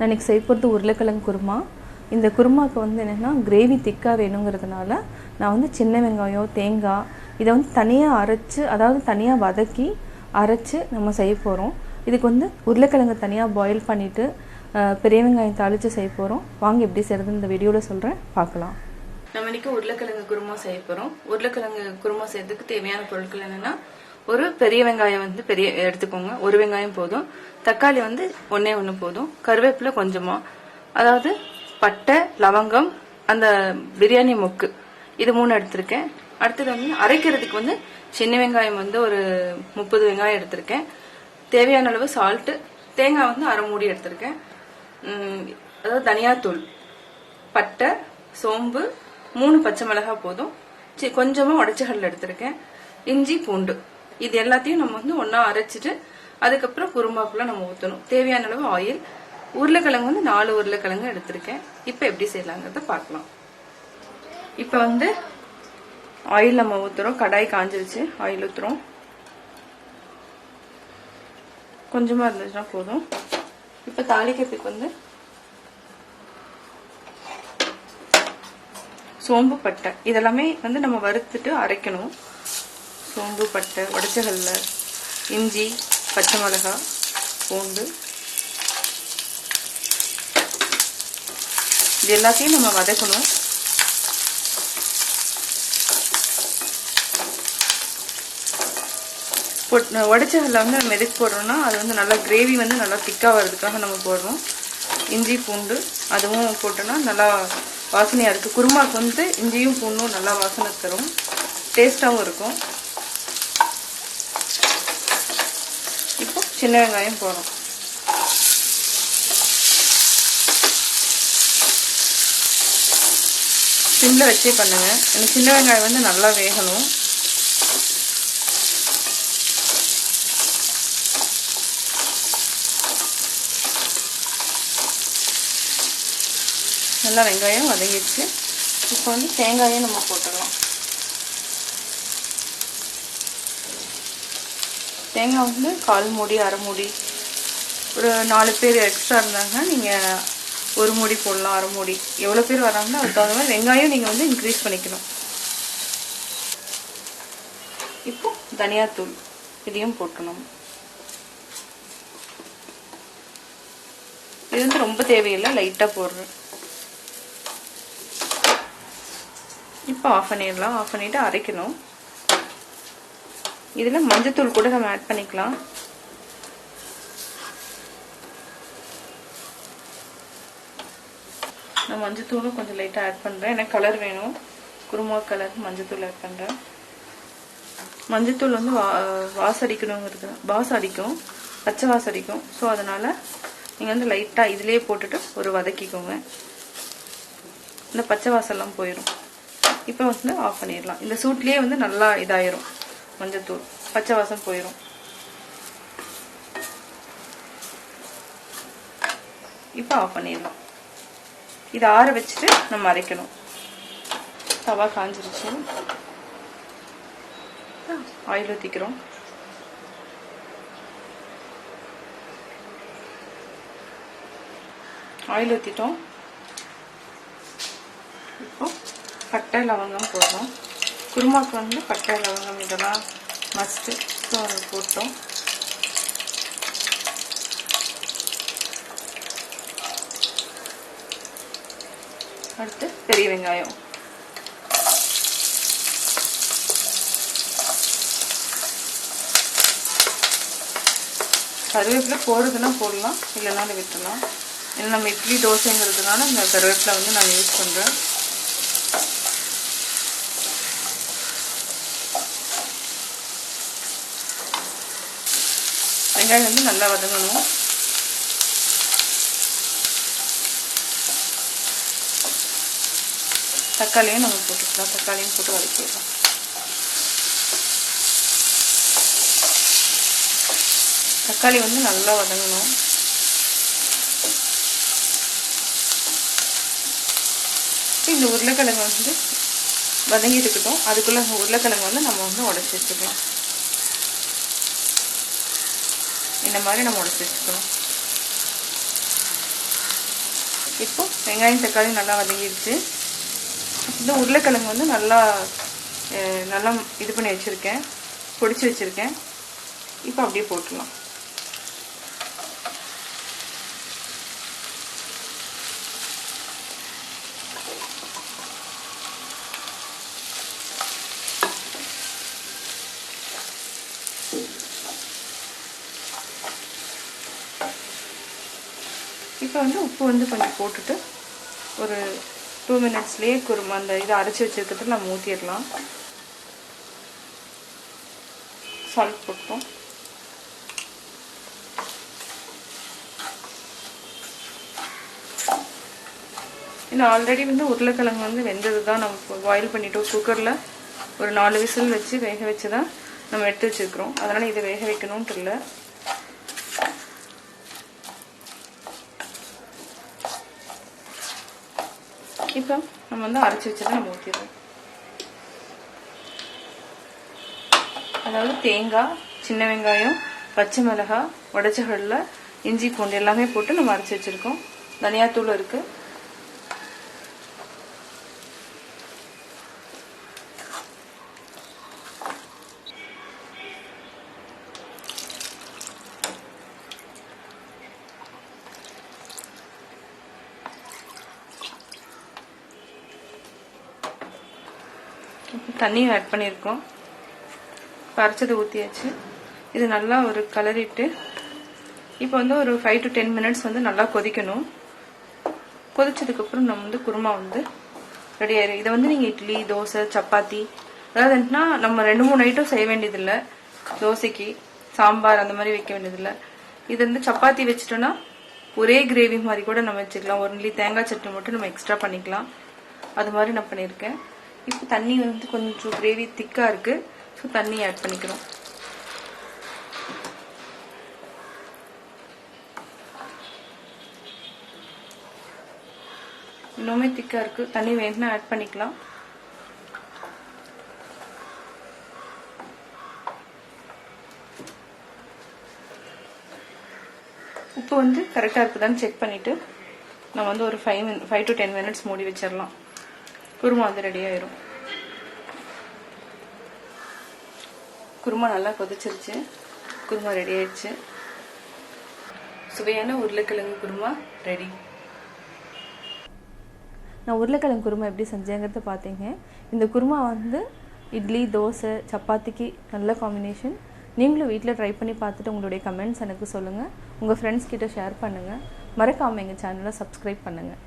நான் இன்றைக்கி செய்ய போகிறது உருளைக்கிழங்கு குருமா. இந்த குருமாவுக்கு வந்து என்னென்னா கிரேவி திக்காக வேணுங்கிறதுனால நான் வந்து சின்ன வெங்காயம் தேங்காய் இதை வந்து தனியாக அரைச்சி அதாவது தனியாக வதக்கி அரைச்சி நம்ம செய்ய போகிறோம் இதுக்கு வந்து உருளைக்கிழங்கு தனியாக பாயில் பண்ணிவிட்டு பெரிய வெங்காயம் தாளித்து செய்ய போகிறோம் வாங்க எப்படி செய்கிறது இந்த வீடியோவில் சொல்கிறேன் பார்க்கலாம். நம்ம இன்றைக்கி உருளைக்கிழங்கு குருமா செய்ய போகிறோம் உருளைக்கிழங்கு குருமா செய்யறதுக்கு தேவையான பொருட்கள் என்னென்னா ஒரு பெரிய வெங்காயம் வந்து பெரிய எடுத்துக்கோங்க. ஒரு வெங்காயம் போதும். தக்காளி வந்து ஒன்னே ஒன்று போதும். கருவேப்பிலை கொஞ்சமா. அதாவது பட்டை லவங்கம் அந்த பிரியாணி மொக்கு. இது மூணு எடுத்திருக்கேன். அடுத்தது வந்து அரைக்கிறதுக்கு வந்து சின்ன வெங்காயம் வந்து ஒரு முப்பது வெங்காயம் எடுத்திருக்கேன். தேவையான அளவு சால்ட்டு தேங்காய் வந்து அரை மூடி எடுத்திருக்கேன். அதாவது தனியாத்தூள். பட்டை சோம்பு மூணு பச்சை மிளகா போதும். கொஞ்சமாக கொஞ்சமா எடுத்திருக்கேன். இஞ்சி பூண்டு. இது எல்லாத்தையும் நம்ம வந்து ஒன்றா அரைச்சிட்டு அதுக்கப்புறம் குருமாக்குள்ள நம்ம ஊற்றணும் தேவையான அளவு ஆயில் உருளைக்கிழங்கு வந்து நாலு உருளைக்கிழங்கு எடுத்திருக்கேன். இப்போ எப்படி செய்யலாங்கிறத பார்க்கலாம். இப்போ வந்து ஆயில் நம்ம ஊத்துறோம். கடாய் காஞ்சிருச்சு. ஆயில் ஊத்துறோம். கொஞ்சமா இருந்துச்சுன்னா போதும். இப்போ தாளிக்கிறதுக்கு வந்து சோம்பு பட்டை. இதெல்லாமே வந்து நம்ம வறுத்துட்டு அரைக்கணும். சோம்பு பட்டை உடச்சகல்ல இஞ்சி பச்சை மிளகாய் பூண்டு. இது எல்லாத்தையும் நம்ம வதக்கணும். உடச்சகல்ல வந்து நம்ம எதுக்கு போடுறோம்னா அது வந்து நல்லா கிரேவி வந்து நல்லா திக்காக வர்றதுக்காக நம்ம போடுறோம். இஞ்சி பூண்டு அதுவும் போட்டோன்னா நல்லா வாசனையாக இருக்குது குருமாவுக்கு வந்து இஞ்சியும் பூண்டும் நல்லா வாசனை தரும். டேஸ்ட்டாகவும் இருக்கும் இப்போ சின்ன வெங்காயம் போடுறோம். சிம்மில் வச்சே பண்ணுங்க. இந்த சின்ன வெங்காயம் வந்து நல்லா வேகணும். நல்லா வெங்காயம் வதங்கிடுச்சு. இப்போ வந்து தேங்காயும் நம்ம போட்டுடலாம். தேங்காய் வந்து கால் மூடி அரை மூடி. ஒரு நாலு பேர் எக்ஸ்ட்ரா இருந்தாங்கன்னா நீங்கள் ஒரு மூடி போடலாம் அரை மூடி. எவ்வளோ பேர் வராங்களோ அதுக்கு தகுந்த மாதிரி வெங்காயம் நீங்கள் வந்து இன்க்ரீஸ் பண்ணிக்கணும். இப்போ தனியாத்தூள் இதையும் போட்டணும் இது வந்து ரொம்ப தேவையில்லை லைட்டாக போடுறேன். இப்போ ஆஃப் பண்ணிடலாம் ஆஃப் பண்ணிவிட்டு அரைக்கணும். இதில் மஞ்சத்தூள் கூட நம்ம ஆட் பண்ணிக்கலாம். நான் மஞ்சத்தூளும் கொஞ்சம் லைட்டாக ஆட் பண்ணுறேன் எனக்கு கலர் வேணும். குருமா கலர் மஞ்சத்தூள் ஆட் பண்ணுறேன் மஞ்சத்தூள் வந்து வா வாசடிக்கணுங்கிறது வாசம் அடிக்கும். பச்சை வாசம் அடிக்கும். ஸோ அதனால் நீங்கள் வந்து லைட்டாக இதிலேயே போட்டுட்டு ஒரு வதக்கிக்கோங்க. இந்த பச்சை வாசம்லாம் போயிடும் இப்போ வந்து ஆஃப் பண்ணிடலாம். இந்த சூட்லேயே வந்து நல்லா இதாயிரும். மஞ்சத்தூள் பச்சை வாசம் போயிடும் இப்போ ஆஃப் பண்ணிடலாம். இதை ஆற வச்சுட்டு நம்ம அரைக்கணும். தவா காஞ்சிருச்சு. ஆயில் ஊற்றிக்கிறோம் ஆயில் ஊற்றிட்டோம் இப்போ பட்டை லவங்கம் போடுறோம் குருமாவுக்கு வந்து பட்டை லவங்கம் இதெல்லாம் மஸ்ட்டு ஸோ போட்டோம். அடுத்து பெரிய வெங்காயம். கருவேப்பிலை போடுறதுனா போடலாம் இல்லைனாலும் விட்டுலாம் ஏன்னா நம்ம இட்லி தோசைங்கிறதுனால இந்த கருவேப்பிலை வந்து நான் யூஸ் பண்ணுறேன் வெங்காயம் வந்து நல்லா வதங்கணும். தக்காளியும் நம்ம போட்டுக்கலாம். தக்காளியும் போட்டு வதக்கிடலாம். தக்காளி வந்து நல்லா வதங்கணும். இந்த உருளைக்கிழங்கு வந்து வதங்கி இருக்கட்டும் அதுக்குள்ளே உருளைக்கிழங்கு வந்து நம்ம வந்து உடச்சி வச்சுக்கலாம். இந்த மாதிரி நம்ம உடச்சி வச்சுக்கணும். இப்போ வெங்காயம் தக்காளி நல்லா வதங்கிடுச்சு. இந்த உருளைக்கிழங்கு வந்து நல்லா நல்லா இது பண்ணி வச்சுருக்கேன். பொடிச்சு வச்சுருக்கேன். இப்போ அப்படியே போட்டுடலாம். இப்போ வந்து உப்பு வந்து கொஞ்சம் போட்டுட்டு ஒரு டூ மினிட்ஸ்லேயே குருமா அந்த இதை அரைச்சி வச்சிருக்கிறதுல நம்ம ஊற்றிடலாம் சால்ட் போட்டோம். இன்னும் ஆல்ரெடி வந்து உருளைக்கிழங்கு வந்து வெந்தது தான் நம்ம பாயில் பண்ணிட்டோம் குக்கரில் ஒரு நாலு விசில் வச்சு வேக வச்சு தான் நம்ம எடுத்து வச்சுருக்கிறோம். அதனால் இதை வேக வைக்கணும்ன்ட்டு இல்லை இப்போ நம்ம வந்து அரைச்சி வச்சதை நம்ம ஊற்றிடுவோம் அதாவது தேங்காய் சின்ன வெங்காயம் பச்சை மிளகாய் உடச்சகடலை இஞ்சி பூண்டு எல்லாமே போட்டு நம்ம அரைச்சி வச்சுருக்கோம். தனியாத்தூள் இருக்குது தண்ணியும் ஆட் பண்ணியிருக்கோம் பறிச்சதை ஊற்றியாச்சு இது நல்லா ஒரு கலரிட்டு இப்போ வந்து ஒரு ஃபைவ் டு டென் மினிட்ஸ் வந்து நல்லா கொதிக்கணும். கொதிச்சதுக்கப்புறம் நம்ம வந்து குருமா வந்து ரெடி ஆயிடும் இதை வந்து நீங்கள் இட்லி தோசை சப்பாத்தி அதாவது என்னன்னா நம்ம ரெண்டு மூணு ஐட்டம் செய்ய வேண்டியதில்லை. தோசைக்கு சாம்பார் அந்த மாதிரி வைக்க வேண்டியதில்லை. இது வந்து சப்பாத்தி வச்சுட்டோன்னா ஒரே கிரேவி மாதிரி கூட நம்ம வச்சுக்கலாம். ஒன்லி தேங்காய் சட்னி மட்டும் நம்ம எக்ஸ்ட்ரா பண்ணிக்கலாம். அது மாதிரி நான் பண்ணியிருக்கேன். இப்போ தண்ணி வந்து கொஞ்சம் கிரேவி திக்காக இருக்குது ஸோ தண்ணி ஆட் பண்ணிக்கிறோம். இன்னுமே திக்காக இருக்குது தண்ணி வேணும்னா ஆட் பண்ணிக்கலாம். உப்பு வந்து கரெக்டாக இருக்குதான்னு செக் பண்ணிவிட்டு நம்ம வந்து ஒரு ஃபைவ் மின் ஃபைவ் டு டென் மினிட்ஸ் மூடி வச்சிடலாம் குருமா வந்து ரெடி ஆயிரும். குருமா நல்லா கொதிச்சிருச்சு. குருமா ரெடி ஆயிடுச்சு. சுவையான உருளைக்கிழங்கு குருமா ரெடி நான் உருளைக்கிழங்கு குருமா எப்படி செஞ்சேங்கிறத பார்த்தீங்க. இந்த குருமா வந்து இட்லி தோசை சப்பாத்திக்கு நல்ல காம்பினேஷன் நீங்களும் வீட்டில் ட்ரை பண்ணி பார்த்துட்டு உங்களுடைய கமெண்ட்ஸ் எனக்கு சொல்லுங்கள் உங்கள் ஃப்ரெண்ட்ஸ் கிட்ட ஷேர் பண்ணுங்கள் மறக்காமல் எங்கள் சேனலை சப்ஸ்கிரைப் பண்ணுங்கள்